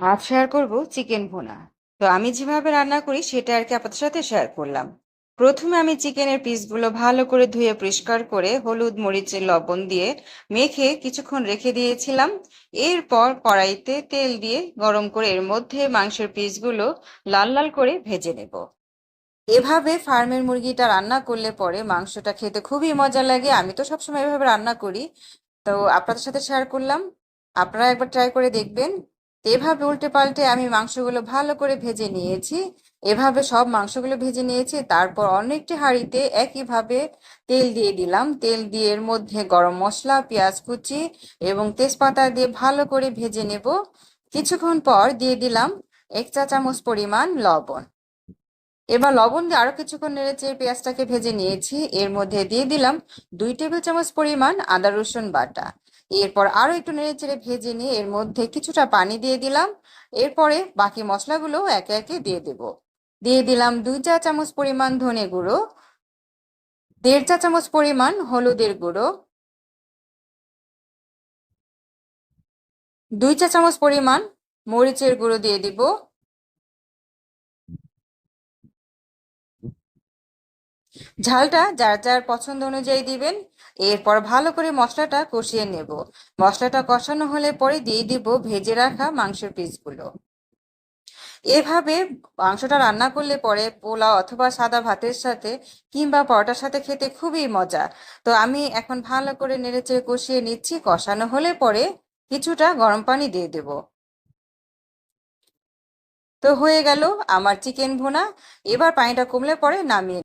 আজ শেয়ার করব চিকেন ভুনা। তো আমি যেভাবে রান্না করি, সেটা আর কি আপনাদের সাথে শেয়ার করলাম। প্রথমে আমি চিকেনের পিসগুলো ভালো করে ধুয়ে পরিষ্কার করে হলুদ মরিচের লবণ দিয়ে মেখে কিছুক্ষণ রেখে দিয়েছিলাম। এরপর কড়াইতে তেল দিয়ে গরম করে এর মধ্যে মাংসের পিসগুলো লাল লাল করে ভেজে নেব। এভাবে ফার্মের মুরগিটা রান্না করলে পরে মাংসটা খেতে খুবই মজা লাগে। আমি তো সবসময় এভাবে রান্না করি। তো আপনাদের সাথে শেয়ার করলাম। আপনারা একবার ট্রাই করে দেখবেন। এভাবে উল্টে পাল্টে আমি মাংসগুলো ভালো করে ভেজে নিয়েছি। এভাবে সব মাংসগুলো ভেজে নিয়েছি। তারপর অনেকটি হাঁড়িতে একইভাবে তেল দিয়ে দিলাম। তেল দিয়ে এর মধ্যে গরম মশলা, পেঁয়াজ কুচি এবং তেজপাতা দিয়ে ভালো করে ভেজে নেব। কিছুক্ষণ পর দিয়ে দিলাম এক চা চামচ পরিমাণ লবণ। এবার লবণ দিয়ে আরও কিছুক্ষণ নেড়েচে পেঁয়াজটাকে ভেজে নিয়েছি। এর মধ্যে দিয়ে দিলাম দুই টেবিল চামচ পরিমাণ আদা রসুন বাটা। এরপর আরও একটু নেড়েচেড়ে ভেজে নিয়ে এর মধ্যে কিছুটা পানি দিয়ে দিলাম। এরপরে বাকি মশলাগুলো একে একে দিয়ে দেব। দিয়ে দিলাম দুই চা চামচ পরিমাণ ধনে গুঁড়ো, দেড় চা চামচ পরিমাণ হলুদের গুঁড়ো, দুই চা চামচ পরিমাণ মরিচের গুঁড়ো দিয়ে দিব। ঝালটা যার যার পছন্দ অনুযায়ী দিবেন। এরপর ভালো করে মশলাটা কষিয়ে নেব। মশলাটা কষানো হলে পরে দিয়ে দিব ভেজে রাখা মাংসের পিসগুলো। এভাবে মাংসটা রান্না করলে পরে পোলাও অথবা সাদা ভাতের সাথে কিংবা পরোটার সাথে খেতে খুবই মজা। তো আমি এখন ভালো করে নেড়েচেড়ে কষিয়ে নিচ্ছি। কষানো হলে পরে কিছুটা গরম পানি দিয়ে দেব। তো হয়ে গেল আমার চিকেন ভুনা। এবার পানিটা কমলে পরে নামিয়ে